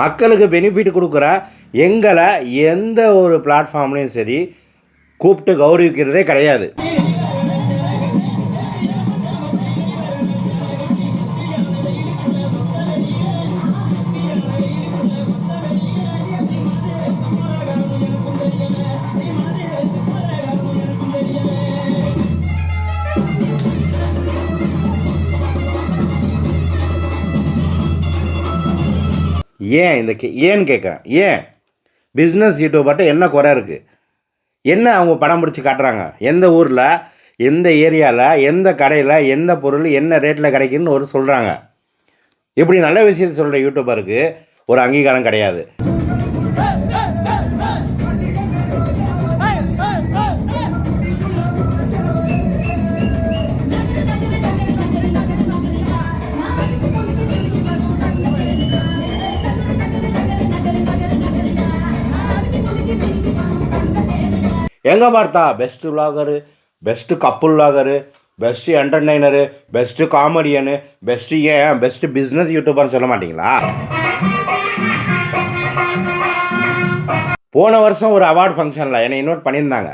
மக்களுக்கு பெனிஃபிட் கொடுக்குற எங்களை எந்த ஒரு பிளாட்ஃபார்ம்லேயும் சரி கூப்பிட்டு கௌரவிக்கிறதே கிடையாது. ஏன் இந்த கே ஏன்னு கேட்குறேன். ஏன்? பிஸ்னஸ் யூடியூபர்கிட்ட என்ன குறை இருக்குது என்ன அவங்க படம் பிடிச்சி காட்டுறாங்க? எந்த ஊரில் எந்த ஏரியாவில் எந்த கடையில் எந்த பொருள் என்ன ரேட்டில் கிடைக்குன்னு ஒரு சொல்கிறாங்க இப்படி நல்ல விஷயத்தை சொல்கிற யூடியூபருக்கு ஒரு அங்கீகாரம் கிடையாது. எங்கே பார்த்தா? Best vlogger best couple vlogger best entertainer best comedian best ஏன் பெஸ்ட்டு பிஸ்னஸ் யூடியூபர்னு சொல்ல மாட்டீங்களா? போன வருஷம் ஒரு அவார்டு ஃபங்க்ஷனில் என்னை இன்வைட் பண்ணியிருந்தாங்க.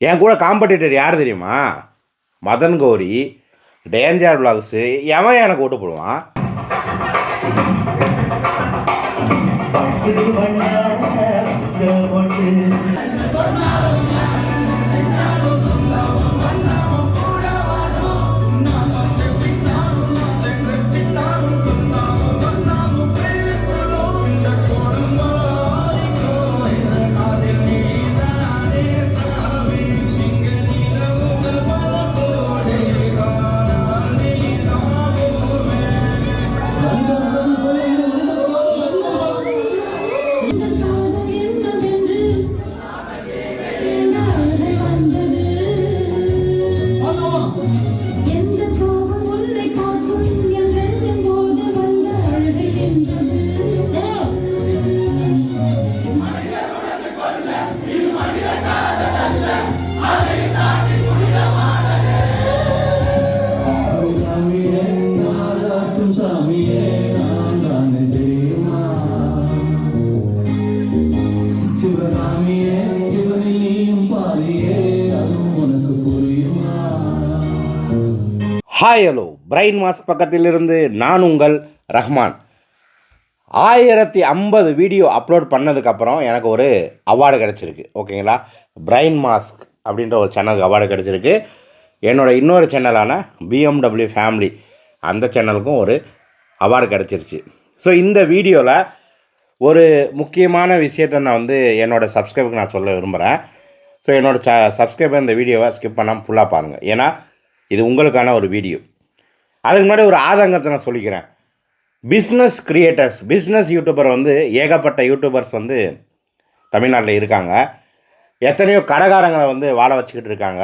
என் கூட காம்படிட்டர் யார் தெரியுமா? மதன் கௌரி டேஞ்சர் விலாக்ஸு எவன் எனக்கு ஓட்டு போடுவான்? ஹாய் ஹலோ பிரைன் மாஸ்க் பக்கத்திலிருந்து நான் உங்கள் ரஹ்மான். ஆயிரத்தி ஐம்பது வீடியோ அப்லோட் பண்ணதுக்கப்புறம் எனக்கு ஒரு அவார்டு கிடச்சிருக்கு. ஓகேங்களா பிரைன் மாஸ்க் அப்படின்ற ஒரு சேனலுக்கு அவார்டு கிடச்சிருக்கு. என்னோட இன்னொரு சேனலான பிஎம்டபிள்யூ ஃபேமிலி அந்த சேனலுக்கும் ஒரு அவார்டு கிடச்சிருச்சு. ஸோ இந்த வீடியோவில் ஒரு முக்கியமான விஷயத்தை நான் வந்து என்னோடய சப்ஸ்கிரைபருக்கு நான் சொல்ல விரும்புகிறேன் ஸோ என்னோடய ச சப்ஸ்கிரைபர் இந்த வீடியோவை ஸ்கிப் பண்ணாமல் ஃபுல்லாக பாருங்கள் ஏன்னா இது உங்களுக்கான ஒரு வீடியோ அதுக்கு முன்னாடி ஒரு ஆதங்கத்தை நான் சொல்லிக்கிறேன். பிஸ்னஸ் கிரியேட்டர்ஸ் பிஸ்னஸ் யூடியூபர் வந்து ஏகப்பட்ட யூடியூபர்ஸ் வந்து தமிழ்நாட்டில் இருக்காங்க. எத்தனையோ கடைக்காரங்களை வந்து வாழ வச்சுக்கிட்டு இருக்காங்க.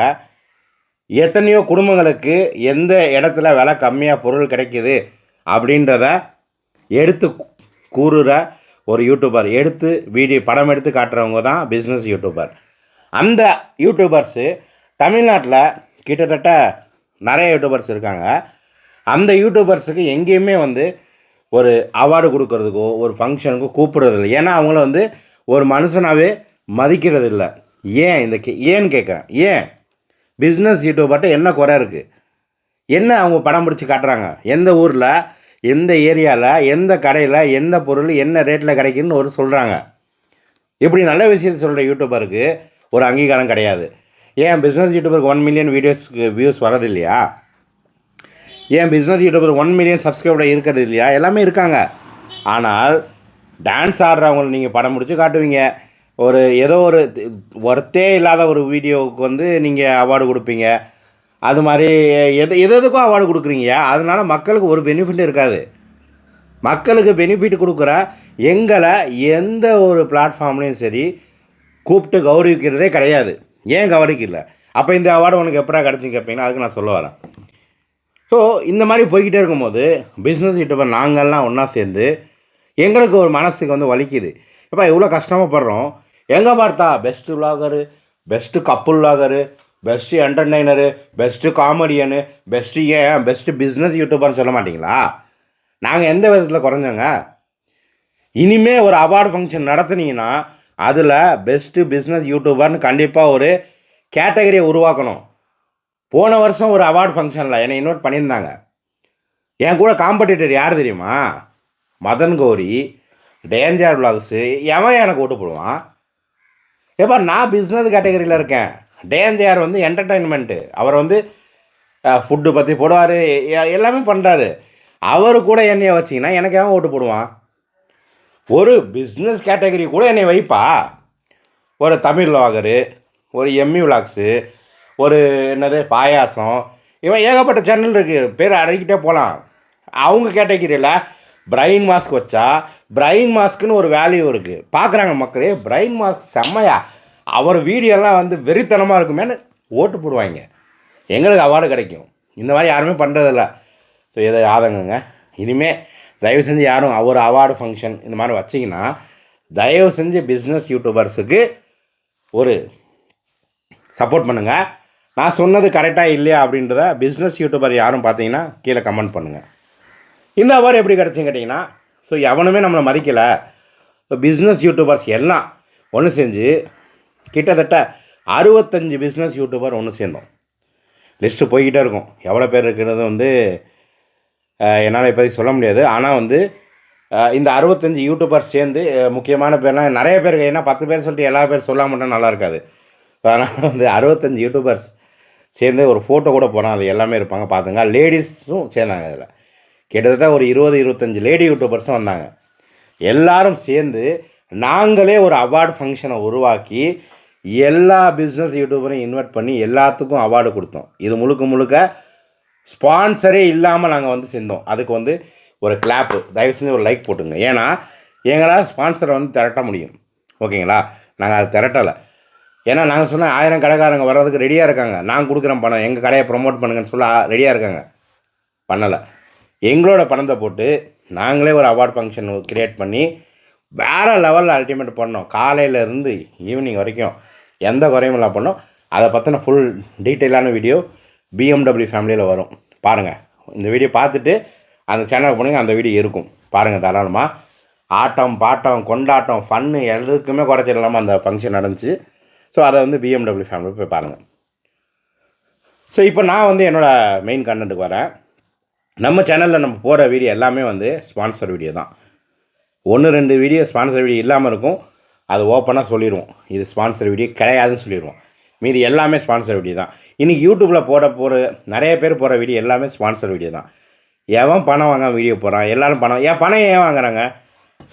எத்தனையோ குடும்பங்களுக்கு எந்த இடத்துல விலை கம்மியாக பொருள் கிடைக்கிது அப்படின்றத எடுத்து கூறுகிற ஒரு யூடியூபர் எடுத்து வீடியோ படம் எடுத்து காட்டுறவங்க தான் பிஸ்னஸ் யூடியூபர் அந்த யூடியூபர்ஸு தமிழ்நாட்டில் கிட்டத்தட்ட நிறைய யூடியூபர்ஸ் இருக்காங்க. அந்த யூடியூபர்ஸுக்கு எங்கேயுமே வந்து ஒரு அவார்டு கொடுக்கறதுக்கோ ஒரு ஃபங்க்ஷனுக்கோ கூப்பிடுறது இல்லை. ஏன்னா அவங்கள வந்து ஒரு மனுஷனாகவே மதிக்கிறது இல்லை. ஏன் இந்த கே ஏன்னு கேட்குறேன். ஏன்? பிஸ்னஸ் யூடியூபர்கிட்ட என்ன குறை இருக்குது என்ன அவங்க படம் பிடிச்சி காட்டுறாங்க? எந்த ஊரில் எந்த ஏரியாவில் எந்த கடையில் எந்த பொருள் என்ன ரேட்டில் கிடைக்குன்னு ஒரு சொல்கிறாங்க இப்படி நல்ல விஷயத்தை சொல்கிற யூடியூபருக்கு ஒரு அங்கீகாரம் கிடையாது. ஏன் பிஸ்னஸ் யூடியூபருக்கு ஒன் மில்லியன் வீடியோஸ்க்கு வியூஸ் வரது இல்லையா ஏன் business YouTuber one million subscriber இருக்கிறது இல்லையா எல்லாமே இருக்காங்க. ஆனால் டான்ஸ் ஆடுறவங்களை நீங்கள் படம் முடிச்சு காட்டுவீங்க. ஒரு ஏதோ ஒரு ஒர்த்தே இல்லாத ஒரு வீடியோவுக்கு வந்து நீங்கள் அவார்டு கொடுப்பீங்க. அது மாதிரி எது எது எதுக்கும் அவார்டு கொடுக்குறீங்க. அதனால் மக்களுக்கு ஒரு பெனிஃபிட் இருக்காது. மக்களுக்கு பெனிஃபிட் கொடுக்குற எங்களை எந்த ஒரு பிளாட்ஃபார்ம்லேயும் சரி கூப்பிட்டு கௌரவிக்கிறதே கிடையாது. ஏன் கௌரவிக்கல அப்போ இந்த அவார்டு உனக்கு எப்படா கிடச்சின்னு கேட்பீங்கன்னா அதுக்கு நான் சொல்ல வரேன். ஸோ இந்த மாதிரி போய்கிட்டே இருக்கும்போது பிஸ்னஸ் யூடியூபர் நாங்கள்லாம் ஒன்றா சேர்ந்து எங்களுக்கு ஒரு மனசுக்கு வந்து வலிக்குது. இப்போ இவ்வளோ கஷ்டமாகப்படுறோம் எங்கே பார்த்தா best vlogger best couple vlogger best entertainer best comedian best ஏன் பெஸ்ட்டு பிஸ்னஸ் யூடியூபர்னு சொல்ல மாட்டீங்களா? நாங்கள் எந்த விதத்தில் குறைஞ்சோங்க? இனிமேல் ஒரு அவார்டு ஃபங்க்ஷன் நடத்துனீங்கன்னா அதில் பெஸ்ட்டு பிஸ்னஸ் யூடியூபர்னு கண்டிப்பாக ஒரு கேட்டகரியை உருவாக்கணும். போன வருஷம் ஒரு அவார்டு ஃபங்க்ஷனில் என்னை இன்வைட் பண்ணியிருந்தாங்க. என் கூட காம்படிட்டர் யார் தெரியுமா? மதன் கௌரி டேஞ்சர் பிளாக்ஸு எவன் எனக்கு ஓட்டு போடுவான்? ஏப்பா நான் பிஸ்னஸ் கேட்டகரியில் இருக்கேன். டேஞ்சர் வந்து என்டர்டைன்மெண்ட்டு அவர் வந்து ஃபுட்டு பற்றி போடுவார். எல்லாமே பண்ணுறாரு அவர் கூட என்னைய வச்சிங்கன்னா எனக்கு எவன் ஓட்டு போடுவான்? ஒரு பிஸ்னஸ் கேட்டகரி கூட என்னை வைப்பா. ஒரு தமிழ் விலாகரு ஒரு எம்இ விலாக்ஸு ஒரு என்னது பாயாசம். இவன் ஏகப்பட்ட சேனல் இருக்குது பேர் அடக்கிட்டே போகலாம் அவங்க கேட்டகிரியில் பிரைன் மாஸ்க் வச்சா பிரைன் மாஸ்க்குன்னு ஒரு வேல்யூ இருக்குது பார்க்குறாங்க மக்களே பிரைன் மாஸ்க் செம்மையா. அவர் வீடியோலாம் வந்து வெறித்தனமாக இருக்குமேனு ஓட்டு போடுவாங்க. எங்களுக்கு அவார்டு கிடைக்கும். இந்த மாதிரி யாருமே பண்ணுறதில்ல ஸோ இதை ஆதங்கங்க. இனிமேல் தயவு செஞ்சு யாரும் ஒரு அவார்டு ஃபங்க்ஷன் இந்த மாதிரி வச்சிங்கன்னா தயவு செஞ்சு பிஸ்னஸ் யூடியூபர்ஸுக்கு ஒரு சப்போர்ட் பண்ணுங்கள் நான் சொன்னது கரெக்டாக இல்லையா அப்படின்றத பிஸ்னஸ் யூடியூபர் யாரும் பார்த்தீங்கன்னா கீழே கமெண்ட் பண்ணுங்கள் இந்த அவார்டு எப்படி கிடச்சின்னு கேட்டிங்கன்னா ஸோ எவனுமே நம்மளை மதிக்கலை. ஸோ பிஸ்னஸ் யூடியூபர்ஸ் எல்லாம் ஒன்று செஞ்சு கிட்டத்தட்ட அறுபத்தஞ்சு பிஸ்னஸ் யூடியூபர் ஒன்று சேர்ந்தோம். லிஸ்ட்டு போய்கிட்டே இருக்கும். எவ்வளோ பேர் இருக்கிறது வந்து என்னால் இப்போதைக்கு சொல்ல முடியாது. ஆனால் வந்து இந்த அறுபத்தஞ்சு யூடியூபர் சேர்ந்து முக்கியமான பேர்னால் நிறைய பேர் ஏன்னா பத்து பேர் சொல்லிட்டு எல்லா பேர் சொல்ல மாட்டோம் நல்லா இருக்காது. அதனால் வந்து அறுபத்தஞ்சு யூடியூபர்ஸ் சேர்ந்து ஒரு ஃபோட்டோ கூட போகிறோம் அது எல்லாமே இருப்பாங்க. பார்த்துங்க. லேடிஸும் சேர்ந்தாங்க அதில் கிட்டத்தட்ட ஒரு இருபது இருபத்தஞ்சி லேடி யூடியூபர்ஸும் வந்தாங்க. எல்லாரும் சேர்ந்து நாங்களே ஒரு அவார்டு ஃபங்க்ஷனை உருவாக்கி எல்லா பிஸ்னஸ் யூடியூபரையும் இன்வைட் பண்ணி எல்லாத்துக்கும் அவார்டு கொடுத்தோம். இது முழுக்க முழுக்க ஸ்பான்சரே இல்லாமல் நாங்கள் வந்து செஞ்சோம் அதுக்கு வந்து ஒரு கிளாப்பு தயவு செஞ்சு ஒரு லைக் போட்டுங்க. ஏன்னா எங்களால் ஸ்பான்சரை வந்து திரட்ட முடியும். ஓகேங்களா? நாங்கள் அதை திரட்டலை. ஏன்னா நாங்கள் சொன்ன ஆயிரம் கடைக்காரங்க வர்றதுக்கு ரெடியாக இருக்காங்க. நான் கொடுக்குறேன் பணம் எங்கள் கடையை ப்ரொமோட் பண்ணுங்கன்னு சொல்ல ரெடியாக இருக்காங்க. பண்ணலை. எங்களோட பணத்தை போட்டு நாங்களே ஒரு அவார்ட் ஃபங்க்ஷன் க்ரியேட் பண்ணி வேறு லெவலில் அல்டிமேட் பண்ணோம். காலையிலேருந்து ஈவினிங் வரைக்கும் எந்த குறையும் இல்லை பண்ணோம். அதை பற்றின ஃபுல் டீட்டெயிலான வீடியோ பிஎம்டபிள்யூ ஃபேமிலியில் வரும். பாருங்கள் இந்த வீடியோ பார்த்துட்டு அந்த சேனலுக்கு போனீங்க அந்த வீடியோ இருக்கும். பாருங்கள் தாராளமாக ஆட்டம் பாட்டம் கொண்டாட்டம் ஃபன்னு எதுக்குமே குறைச்சிடலாமல் இல்லாமல் அந்த ஃபங்க்ஷன் நடந்துச்சு. ஸோ அதை வந்து பிஎம்டபிள்யூ ஃபேமிலி போய் பாருங்கள் ஸோ இப்போ நான் வந்து என்னோடய மெயின் கண்டென்ட்டுக்கு வரேன். நம்ம சேனலில் நம்ம போகிற வீடியோ எல்லாமே வந்து ஸ்பான்சர் வீடியோ தான். ஒன்று ரெண்டு வீடியோ ஸ்பான்சர் வீடியோ இல்லாமல் இருக்கும். அது ஓப்பனாக சொல்லிடுவோம் இது ஸ்பான்சர் வீடியோ கிடையாதுன்னு சொல்லிடுவோம் மீதி எல்லாமே ஸ்பான்சர் வீடியோ தான். இன்றைக்கி யூடியூப்பில் போட போகிற நிறைய பேர் போகிற வீடியோ எல்லாமே ஸ்பான்சர் வீடியோ தான். எவன் பணம் வாங்க வீடியோ போகிறான் எல்லோரும் பணம் ஏன் பணம் ஏன் வாங்குறாங்க?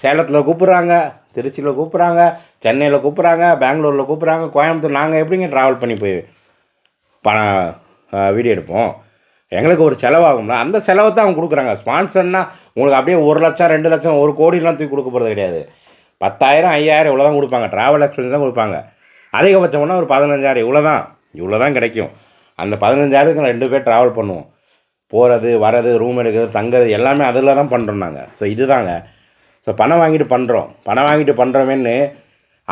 சேலத்தில் கூப்பிட்றாங்க திருச்சியில் கூப்பிட்றாங்க சென்னையில் கூப்பிட்றாங்க பெங்களூரில் கூப்பிட்றாங்க கோயம்புத்தூர் நாங்கள் எப்படிங்க ட்ராவல் பண்ணி போய் பணம் வீடியோ எடுப்போம்? எங்களுக்கு ஒரு செலவாகும்ல. அந்த செலவை தான் அவங்க கொடுக்குறாங்க. ஸ்பான்சர்னால் உங்களுக்கு அப்படியே ஒரு லட்சம் ரெண்டு லட்சம் ஒரு கோடிலாம் தூக்கி கொடுக்க போகிறது கிடையாது. பத்தாயிரம் ஐயாயிரம் இவ்வளோ தான் கொடுப்பாங்க. ட்ராவல் எக்ஸ்பென்ஸ் தான் கொடுப்பாங்க. அதிகபட்சம்னா ஒரு பதினஞ்சாயிரம் இவ்வளோ தான் இவ்வளோ தான் கிடைக்கும். அந்த பதினஞ்சாயிரத்துக்கு ரெண்டு பேர் ட்ராவல் பண்ணுவோம். போகிறது வரது ரூம் எடுக்கிறது தங்குறது எல்லாமே அதில் தான் பண்ணுறோம் நாங்கள் ஸோ இதுதாங்க. ஸோ பணம் வாங்கிட்டு பண்ணுறோம் பணம் வாங்கிட்டு பண்ணுறோமேன்னு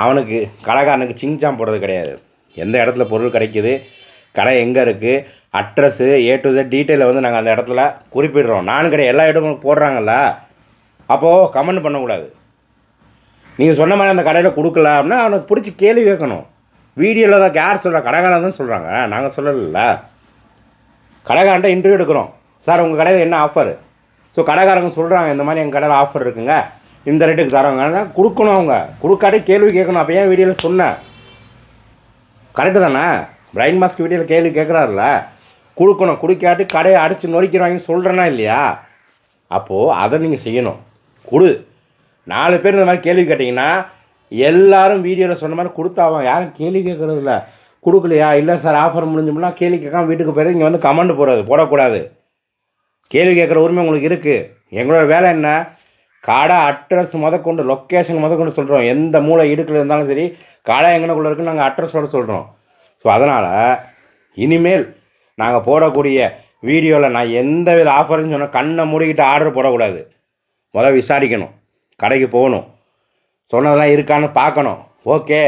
அவனுக்கு கடைக்காரனுக்கு சிங்சாம் போடுறது கிடையாது. எந்த இடத்துல பொருள் கிடைக்குது கடை எங்கே இருக்குது அட்ரஸ்ஸு ஏ டு Z டீட்டெயிலை வந்து நாங்கள் அந்த இடத்துல குறிப்பிடுறோம். நானும் கிடையாது எல்லா இடமும் போடுறாங்கல்ல. அப்போது கமெண்ட் பண்ணக்கூடாது. நீங்கள் சொன்ன மாதிரி அந்த கடையில் கொடுக்கல அப்படின்னா அவனுக்கு பிடிச்சி கேள்வி கேட்கணும். வீடியோவில் தான் யார் சொல்கிற கடைக்காரன் தான் சொல்கிறாங்க நாங்கள் சொல்லலைல்ல கடைக்காரன்ட்ட இன்டர்வியூ எடுக்கிறோம். சார் உங்கள் கடையில் என்ன ஆஃபர் ஸோ கடைக்காரங்க சொல்கிறாங்க இந்த மாதிரி எங்கள் கடையில் ஆஃபர் இருக்குங்க. இந்த ரேட்டுக்கு தரோங்க கொடுக்கணும் அவங்க. கொடுக்காட்டி கேள்வி கேட்கணும். அப்போ ஏன் வீடியோவில் சொன்னேன்? கரெக்டு தானே? பிரைன் மாஸ்க் வீடியோவில் கேள்வி கேட்குறாருல கொடுக்கணும். குடிக்காட்டி கடையை அடித்து நொறுக்கிறாங்கன்னு சொல்கிறேன்னா இல்லையா? அப்போது அதை நீங்கள் செய்யணும். கொடு. நாலு பேர் இந்த மாதிரி கேள்வி கேட்டிங்கன்னா எல்லாரும் வீடியோவில் சொன்ன மாதிரி கொடுத்தாவாங்க யாரும் கேள்வி கேட்குறது இல்லை. கொடுக்கலையா? இல்லை சார் ஆஃபர் முடிஞ்சோம்னா கேள்வி கேட்காம வீட்டுக்கு போயிரு இங்கே வந்து கமெண்ட் போடுறது போடக்கூடாது. கேள்வி கேட்குற உரிமை உங்களுக்கு இருக்குது எங்களோட வேலை என்ன? கடை அட்ரஸ் முதற்கொண்டு லொக்கேஷன் முதற்கொண்டு சொல்கிறோம் எந்த மூளை இடுக்கில் இருந்தாலும் சரி கடை எங்கனக்குள்ளே இருக்குன்னு நாங்கள் அட்ரஸோட சொல்கிறோம் ஸோ அதனால் இனிமேல் நாங்கள் போடக்கூடிய வீடியோவில் நான் எந்த வித ஆஃபர்னு சொன்னால் கண்ணை மூடிக்கிட்டு ஆர்டர் போடக்கூடாது. முதல்ல விசாரிக்கணும். கடைக்கு போகணும். சொன்னதெல்லாம் இருக்கான்னு பார்க்கணும். ஓகே.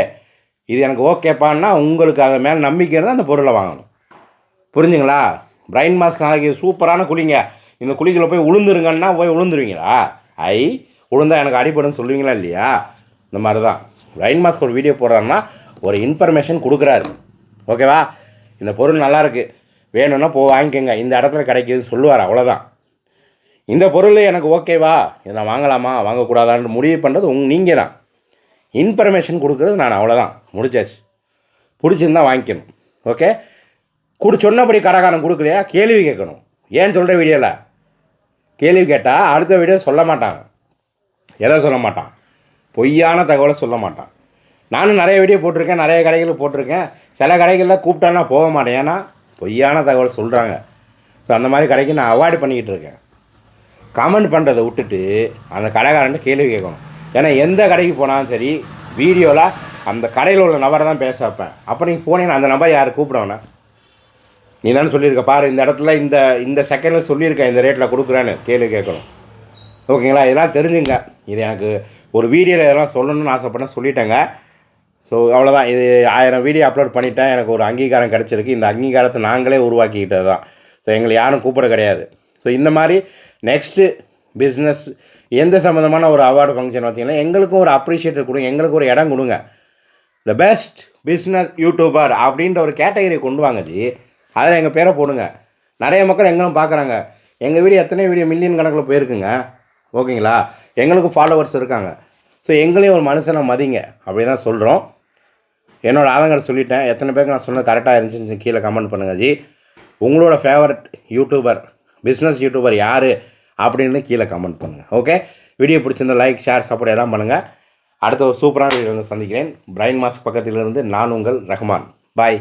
இது எனக்கு ஓகேப்பான்னா உங்களுக்கு அதை மேலே நம்பிக்கை இருந்தால் அந்த பொருளை வாங்கணும். புரிஞ்சுங்களா? பிரைன் மாஸ்க் நாளைக்கு சூப்பரான குளிங்க. இந்த குழிக்குள்ள போய் உளுந்துருங்கன்னா போய் உளுந்துருவீங்களா? ஐ உளுந்தா எனக்கு அடிபடுன்னு சொல்லுவீங்களா இல்லையா? இந்த மாதிரி தான் பிரைன் மாஸ்க் ஒரு வீடியோ போடுறாருன்னா ஒரு இன்ஃபர்மேஷன் கொடுக்குறாரு. ஓகேவா? இந்த பொருள் நல்லாயிருக்கு வேணும்னா போ வாங்கிக்கோங்க. இந்த இடத்துல கிடைக்குதுன்னு சொல்லுவார். அவ்வளோதான் இந்த பொருள் எனக்கு ஓகேவா? இதை நான் வாங்கலாமா? வாங்கக்கூடாதான்னு முடிவு பண்ணுறது உங் நீங்கள் தான் இன்ஃபர்மேஷன் கொடுக்குறது நான் அவ்வளோதான் முடிச்சாச்சு பிடிச்சிருந்தா வாங்கிக்கணும். ஓகே? கொடு சொன்னபடி கடைக்காரன் கொடுக்கலையா? கேள்வி கேட்கணும். ஏன் சொல்கிற வீடியோவில் கேள்வி கேட்டால் அடுத்த வீடியோ சொல்ல மாட்டாங்க. எதை சொல்ல மாட்டான்? பொய்யான தகவலை சொல்ல மாட்டான். நானும் நிறைய வீடியோ போட்டிருக்கேன் நிறைய கடைகளில் போட்டிருக்கேன். சில கடைகளில் கூப்பிட்டான்னா போக மாட்டேன். ஏன்னா பொய்யான தகவல் சொல்கிறாங்க ஸோ அந்த மாதிரி கடைக்கு நான் அவாய்ட் பண்ணிக்கிட்டு இருக்கேன். கமெண்ட் பண்ணுறதை விட்டுட்டு அந்த கடைக்காரன்ட்டு கேள்வி கேட்கணும். ஏன்னா எந்த கடைக்கு போனாலும் சரி வீடியோவில் அந்த கடையில் உள்ள நபரை தான் பேச வைப்பேன். அப்போ நீங்கள் போனீங்கன்னா அந்த நபர் யார்? கூப்பிடவேண்ணா நீ தானே சொல்லியிருக்க பாரு இந்த இடத்துல இந்த இந்த செகண்டில் சொல்லியிருக்கேன் இந்த ரேட்டில் கொடுக்குறேன்னு கேள்வி கேட்கணும். ஓகேங்களா? இதெல்லாம் தெரிஞ்சுங்க. இது எனக்கு ஒரு வீடியோவில் இதெல்லாம் சொல்லணும்னு ஆசைப்பட்டேன் சொல்லிட்டேங்க. ஸோ அவ்வளோதான் இது ஆயிரம் வீடியோ அப்லோட் பண்ணிட்டேன். எனக்கு ஒரு அங்கீகாரம் கிடச்சிருக்கு. இந்த அங்கீகாரத்தை நாங்களே உருவாக்கிக்கிட்டது தான் ஸோ எங்களை யாரும் கூப்பிட கிடையாது. ஸோ இந்த மாதிரி நெக்ஸ்ட்டு பிஸ்னஸ் எந்த சம்மந்தமான ஒரு அவார்டு ஃபங்க்ஷன் வச்சிங்கன்னா எங்களுக்கும் ஒரு அப்ரிஷியேட்டர் கொடுங்க எங்களுக்கு ஒரு இடம் கொடுங்க. த பெஸ்ட் பிஸ்னஸ் யூடியூபர் அப்படின்ற ஒரு கேட்டகரி கொண்டு வாங்க ஜி. அதில் எங்கள் பேரை போடுங்க. நிறைய மக்கள் எங்களும் பார்க்குறாங்க. எங்கள் வீடியோ எத்தனை வீடியோ மில்லியன் கணக்கில் போயிருக்குங்க. ஓகேங்களா? எங்களுக்கும் ஃபாலோவர்ஸ் இருக்காங்க. ஸோ எங்களையும் ஒரு மனுஷனை மதிங்க. அப்படி தான் சொல்கிறோம் என்னோட ஆதங்கத்தை சொல்லிட்டேன். எத்தனை பேருக்கு நான் சொன்னது கரெக்டாக இருந்துச்சுன்னு கீழே கமெண்ட் பண்ணுங்கள் ஜி. உங்களோட ஃபேவரட் யூடியூபர் பிஸ்னஸ் யூடியூபர் யார் அப்படின்னு கீழே கமெண்ட் பண்ணுங்கள் ஓகே வீடியோ பிடிச்சிருந்த லைக் ஷேர் சப்போர்ட் எல்லாம் பண்ணுங்கள் அடுத்த ஒரு சூப்பரான வீடியோ வந்து சந்திக்கிறேன். பிரைன் மாஸ்க் பக்கத்திலிருந்து நான் உங்கள் ரஹ்மான். பாய்